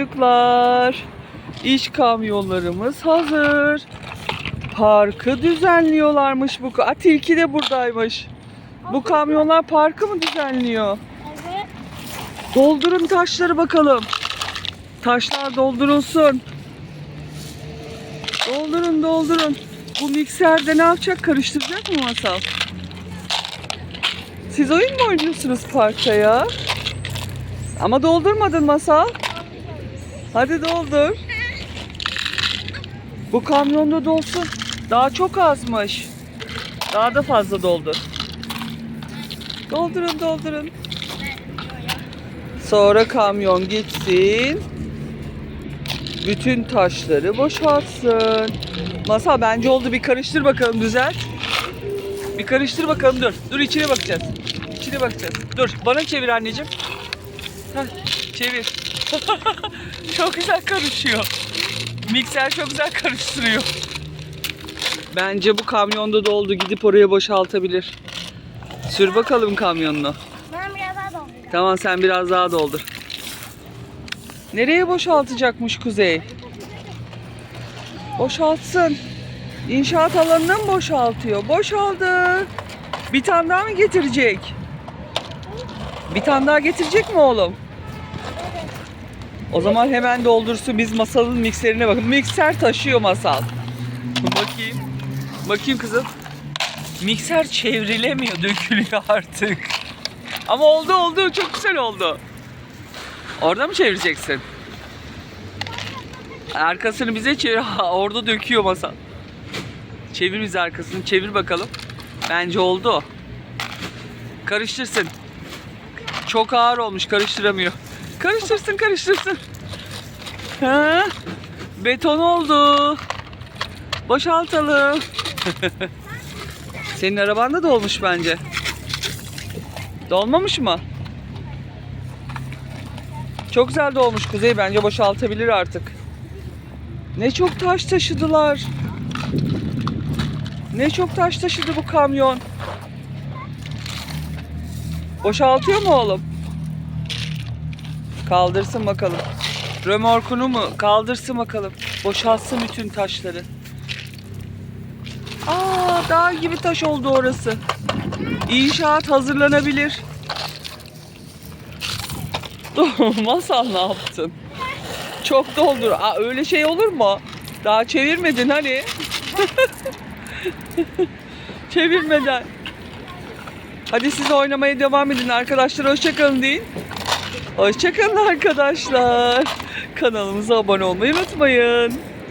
Çocuklar, iş kamyonlarımız hazır. Parkı düzenliyorlarmış bu. A, tilki de buradaymış. Bu kamyonlar parkı mı düzenliyor? Evet. Doldurun taşları bakalım. Taşlar doldurulsun. Doldurun doldurun. Bu mikserde ne yapacak? Karıştıracak mı masal? Siz oyun mu oynuyorsunuz parkta ya? Ama doldurmadın masal. Hadi doldur. Bu kamyonda dolsun. Daha çok azmış. Daha da fazla doldur. Doldurun doldurun. Sonra kamyon gitsin. Bütün taşları boşaltsın. Masal bence oldu. Bir karıştır bakalım düzelt. Bir karıştır bakalım dur. Dur içine bakacağız. İçine bakacağız. Dur bana çevir anneciğim. Heh, çevir. çok güzel karışıyor. Mikser çok güzel karıştırıyor. Bence bu kamyonda doldu. Gidip oraya boşaltabilir. Sür bakalım kamyonunu. Ben biraz daha dolduracağım. Tamam sen biraz daha doldur. Nereye boşaltacakmış Kuzey? Boşaltsın. İnşaat alanına mı boşaltıyor? Boşaldı. Bir tane daha mı getirecek? Bir tane daha getirecek mi oğlum? O zaman hemen doldursun. Biz masalın mikserine bakın. Mikser taşıyor masal. Bakayım. Bakayım kızım. Mikser çevrilemiyor, dökülüyor artık. Ama oldu oldu, çok güzel oldu. Orada mı çevireceksin? Arkasını bize çevir. Orada döküyor masa. Çevir bize arkasını, çevir bakalım. Bence oldu. Karıştırsın. Çok ağır olmuş, karıştıramıyor. Karıştırsın, karıştırsın. Ha? Beton oldu. Boşaltalım. Senin araban da dolmuş bence. Dolmamış mı? Çok güzel dolmuş Kuzey. Bence boşaltabilir artık. Ne çok taş taşıdılar. Ne çok taş taşıdı bu kamyon. Boşaltıyor mu oğlum? Kaldırsın bakalım. Römorkunu mu? Kaldırsın bakalım. Boşaltsın bütün taşları. Aa, dağ gibi taş oldu orası. İnşaat hazırlanabilir. Masal ne yaptın? Çok doldur. Aa, öyle şey olur mu? Daha çevirmedin hani. Çevirmeden. Hadi siz oynamaya devam edin arkadaşlar. Hoşçakalın deyin. Hoşçakalın arkadaşlar. Kanalımıza abone olmayı unutmayın.